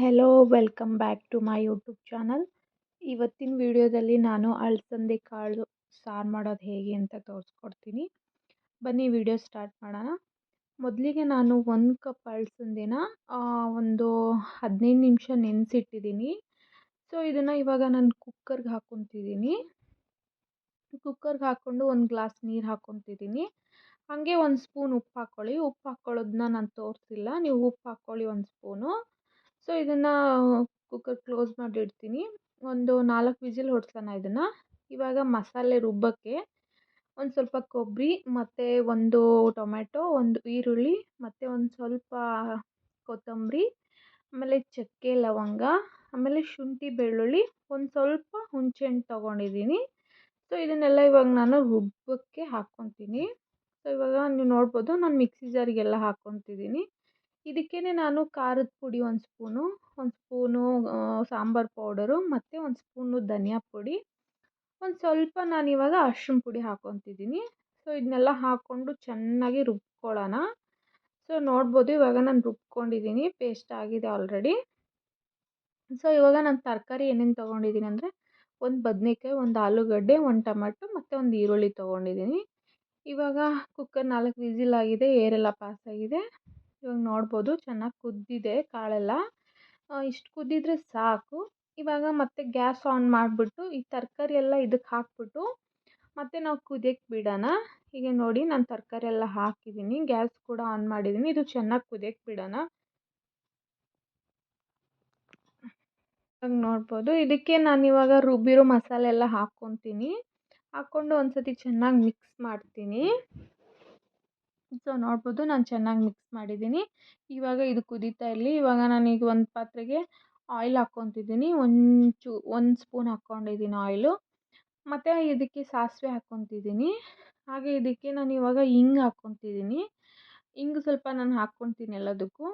Hello welcome back to my YouTube channel ಇವತ್ತಿನ ವಿಡಿಯೋದಲ್ಲಿ ನಾನು ಅಳ್ಸಂದೆ ಕಾಳು ಸಾರು ಮಾಡೋದು ಹೇಗೆ ಅಂತ ತೋರಿಸ್ಕೊಡ್ತೀನಿ. ಬನ್ನಿ ವಿಡಿಯೋ ಸ್ಟಾರ್ಟ್ ಮಾಡೋಣ. ಮೊದಲಿಗೆ ನಾನು ಒಂದು ಕಪ್ ಅಲಸಂದೆನ ಒಂದು ಹದಿನೈದು ನಿಮಿಷ ನೆನೆಸಿಟ್ಟಿದ್ದೀನಿ ಸೊ ಇದನ್ನು ಇವಾಗ ನಾನು ಕುಕ್ಕರ್ಗೆ ಹಾಕೊತಿದ್ದೀನಿ ಕುಕ್ಕರ್ಗೆ ಹಾಕ್ಕೊಂಡು ಒಂದು ಗ್ಲಾಸ್ ನೀರು ಹಾಕೊತಿದ್ದೀನಿ ಹಾಗೆ ಒಂದು ಸ್ಪೂನ್ ಉಪ್ಪು ಹಾಕ್ಕೊಳ್ಳಿ ಉಪ್ಪು ಹಾಕ್ಕೊಳ್ಳೋದನ್ನ ನಾನು ತೋರಿಸಿಲ್ಲ. ನೀವು ಉಪ್ಪು ಹಾಕ್ಕೊಳ್ಳಿ ಒಂದು ಸ್ಪೂನು. ಸೊ, ಇದನ್ನು ಕುಕ್ಕರ್ ಕ್ಲೋಸ್ ಮಾಡಿ ಇಡ್ತೀನಿ ಒಂದು ನಾಲ್ಕು ವಿಸಿಲ್ ಹೊಡ್ಸೋಣ ಇದನ್ನು. ಇವಾಗ ಮಸಾಲೆ ರುಬ್ಬಕ್ಕೆ ಒಂದು ಸ್ವಲ್ಪ ಕೊಬ್ಬರಿ ಮತ್ತು ಒಂದು ಟೊಮೆಟೊ ಒಂದು ಈರುಳ್ಳಿ, ಮತ್ತು ಒಂದು ಸ್ವಲ್ಪ ಕೊತ್ತಂಬರಿ, ಆಮೇಲೆ ಚಕ್ಕೆ ಲವಂಗ, ಆಮೇಲೆ ಶುಂಠಿ ಬೆಳ್ಳುಳ್ಳಿ, ಒಂದು ಸ್ವಲ್ಪ ಹುಣಸೆಹಣ್ಣು ತೊಗೊಂಡಿದ್ದೀನಿ. ಸೊ, ಇದನ್ನೆಲ್ಲ ಇವಾಗ ನಾನು ರುಬ್ಬಕ್ಕೆ ಹಾಕ್ಕೊತೀನಿ. ಸೊ, ಇವಾಗ ನೀವು ನೋಡ್ಬೋದು, ನಾನು ಮಿಕ್ಸಿ ಜಾರಿಗೆಲ್ಲ ಹಾಕ್ಕೊತಿದ್ದೀನಿ. ಇದಕ್ಕೇ ನಾನು ಖಾರದ ಪುಡಿ ಒಂದು ಸ್ಪೂನು ಒಂದು ಸ್ಪೂನು ಸಾಂಬಾರು ಪೌಡರು ಮತ್ತು ಒಂದು ಸ್ಪೂನು ಧನಿಯಾ ಪುಡಿ. ಒಂದು ಸ್ವಲ್ಪ ನಾನಿವಾಗ ಅರ್ಶಿಣ ಪುಡಿ ಹಾಕ್ಕೊತಿದ್ದೀನಿ ಸೊ ಇದನ್ನೆಲ್ಲ ಹಾಕ್ಕೊಂಡು ಚೆನ್ನಾಗಿ ರುಬ್ಕೊಳ್ಳೋಣ. ಸೊ, ನೋಡ್ಬೋದು ಇವಾಗ ನಾನು ರುಬ್ಕೊಂಡಿದ್ದೀನಿ ಪೇಸ್ಟ್ ಆಗಿದೆ ಆಲ್ರೆಡಿ ಸೊ, ಇವಾಗ ನಾನು ತರಕಾರಿ ಏನೇನು ತೊಗೊಂಡಿದ್ದೀನಿ ಅಂದರೆ ಒಂದು ಬದನೇಕಾಯಿ, ಒಂದು ಆಲೂಗಡ್ಡೆ, ಒಂದು ಟೊಮೆಟೊ ಮತ್ತು ಒಂದು ಈರುಳ್ಳಿ ತೊಗೊಂಡಿದ್ದೀನಿ. ಇವಾಗ ಕುಕ್ಕರ್ ನಾಲ್ಕು ವಿಝಿಲ್ ಆಗಿದೆ, ಏರೆಲ್ಲ ಪಾಸ್ ಆಗಿದೆ. ಇವಾಗ ನೋಡ್ಬೋದು ಚೆನ್ನಾಗಿ ಕುದ್ದಿದೆ ಕಾಳೆಲ್ಲ. ಇಷ್ಟು ಕುದ್ದಿದ್ರೆ ಸಾಕು. ಇವಾಗ ಮತ್ತೆ ಗ್ಯಾಸ್ ಆನ್ ಮಾಡಿಬಿಟ್ಟು ಈ ತರಕಾರಿ ಎಲ್ಲ ಇದಕ್ಕೆ ಹಾಕ್ಬಿಟ್ಟು ಮತ್ತೆ ನಾವು ಕುದಿಯಕ್ಕೆ ಬಿಡೋಣ. ಹೀಗೆ ನೋಡಿ ನಾನು ತರಕಾರಿ ಎಲ್ಲ ಹಾಕಿದ್ದೀನಿ ಗ್ಯಾಸ್ ಕೂಡ ಆನ್ ಮಾಡಿದ್ದೀನಿ ಇದು ಚೆನ್ನಾಗಿ ಕುದಿಯಕ್ಕೆ ಬಿಡೋಣ. ಇವಾಗ ನೋಡ್ಬೋದು. ಇದಕ್ಕೆ ನಾನು ಇವಾಗ ರುಬ್ಬಿರೋ ಮಸಾಲೆ ಎಲ್ಲ ಹಾಕ್ಕೊತೀನಿ. ಹಾಕ್ಕೊಂಡು ಒಂದು ಸತಿ ಚೆನ್ನಾಗಿ ಮಿಕ್ಸ್ ಮಾಡ್ತೀನಿ. ಸೊ, ನೋಡ್ಬೋದು ನಾನು ಚೆನ್ನಾಗಿ ಮಿಕ್ಸ್ ಮಾಡಿದ್ದೀನಿ. ಇವಾಗ ಇದು ಕುದೀತಾ ಇರಲಿ. ಇವಾಗ ನಾನೀಗ ಒಂದು ಪಾತ್ರೆಗೆ ಆಯಿಲ್ ಹಾಕ್ಕೊತಿದ್ದೀನಿ. ಒಂಚೂ, ಒಂದು ಸ್ಪೂನ್ ಹಾಕ್ಕೊಂಡಿದ್ದೀನಿ ಆಯಿಲು ಮತ್ತು ಇದಕ್ಕೆ ಸಾಸಿವೆ ಹಾಕ್ಕೊತಿದ್ದೀನಿ. ಹಾಗೆ ಇದಕ್ಕೆ ನಾನು ಇವಾಗ ಹಿಂಗ್ ಹಾಕ್ಕೊತಿದ್ದೀನಿ. ಹಿಂಗೆ ಸ್ವಲ್ಪ ನಾನು ಹಾಕ್ಕೊತೀನಿ ಎಲ್ಲದಕ್ಕೂ.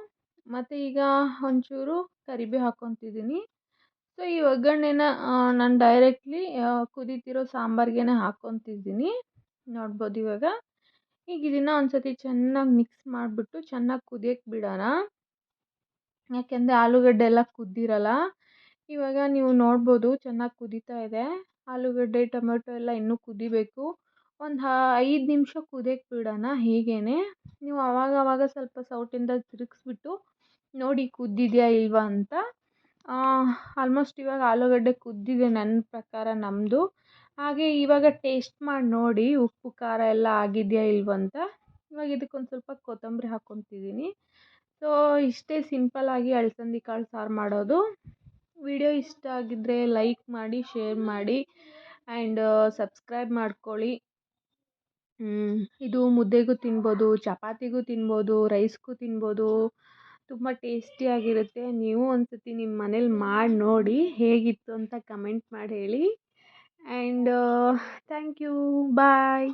ಮತ್ತು ಈಗ ಒಂಚೂರು ಕರಿಬೇವು ಹಾಕ್ಕೊತಿದ್ದೀನಿ. ಸೊ, ಈ ಒಗ್ಗರಣೆನ ನಾನು ಡೈರೆಕ್ಟ್ಲಿ ಕುದೀತಿರೋ ಸಾಂಬಾರ್ಗೆ ಹಾಕ್ಕೊತಿದ್ದೀನಿ. ನೋಡ್ಬೋದು ಇವಾಗ. ಈಗ ಇದನ್ನ ಒಂದು ಸತಿ ಚೆನ್ನಾಗಿ ಮಿಕ್ಸ್ ಮಾಡಿಬಿಟ್ಟು ಚೆನ್ನಾಗಿ ಕುದಿಯಕ್ಕೆ ಬಿಡೋಣ. ಯಾಕೆಂದರೆ ಆಲೂಗಡ್ಡೆ ಎಲ್ಲ ಕುದ್ದಿರಲ್ಲ. ಇವಾಗ ನೀವು ನೋಡ್ಬೋದು ಚೆನ್ನಾಗಿ ಕುದೀತಾ ಇದೆ. ಆಲೂಗಡ್ಡೆ, ಟೊಮೆಟೊ ಎಲ್ಲ ಇನ್ನೂ ಕುದಿಬೇಕು. ಒಂದು ಐದು ನಿಮಿಷ ಕುದಿಯಕ್ಕೆ ಬಿಡೋಣ ಹೀಗೇ ನೀವು ಅವಾಗವಾಗ ಸ್ವಲ್ಪ ಸೌಟಿಂದ ತಿರುಗಿಸ್ಬಿಟ್ಟು ನೋಡಿ ಕುದ್ದಿದೆಯಾ ಇಲ್ವಾ ಅಂತ. ಆಲ್ಮೋಸ್ಟ್ ಇವಾಗ ಆಲೂಗಡ್ಡೆ ಕುದ್ದಿದೆ ನನ್ನ ಪ್ರಕಾರ ನಮ್ಮದು ಹಾಗೆ ಇವಾಗ ಟೇಸ್ಟ್ ಮಾಡಿ ನೋಡಿ ಉಪ್ಪು, ಖಾರ ಎಲ್ಲ ಆಗಿದೆಯಾ ಇಲ್ವಂತ ಇವಾಗ ಇದಕ್ಕೊಂದು ಸ್ವಲ್ಪ ಕೊತ್ತಂಬರಿ ಹಾಕ್ಕೊತಿದ್ದೀನಿ ಸೊ ಇಷ್ಟೇ ಸಿಂಪಲ್ಲಾಗಿ ಅಲಸಂದಿ ಕಾಳು ಸಾರು ಮಾಡೋದು. ವಿಡಿಯೋ ಇಷ್ಟ ಆಗಿದ್ದರೆ ಲೈಕ್ ಮಾಡಿ ಶೇರ್ ಮಾಡಿ ಆ್ಯಂಡ್ ಸಬ್ಸ್ಕ್ರೈಬ್ ಮಾಡ್ಕೊಳ್ಳಿ. ಇದು ಮುದ್ದೆಗೂ ತಿನ್ಬೋದು, ಚಪಾತಿಗೂ ತಿನ್ಬೋದು ರೈಸ್ಗೂ ತಿನ್ಬೋದು. ತುಂಬ ಟೇಸ್ಟಿಯಾಗಿರುತ್ತೆ ನೀವು ಒಂದು ಸತಿ ನಿಮ್ಮ ಮನೇಲಿ ಮಾಡಿ ನೋಡಿ ಹೇಗಿತ್ತು ಅಂತ ಕಮೆಂಟ್ ಮಾಡಿ ಹೇಳಿ. and uh, thank you. Bye.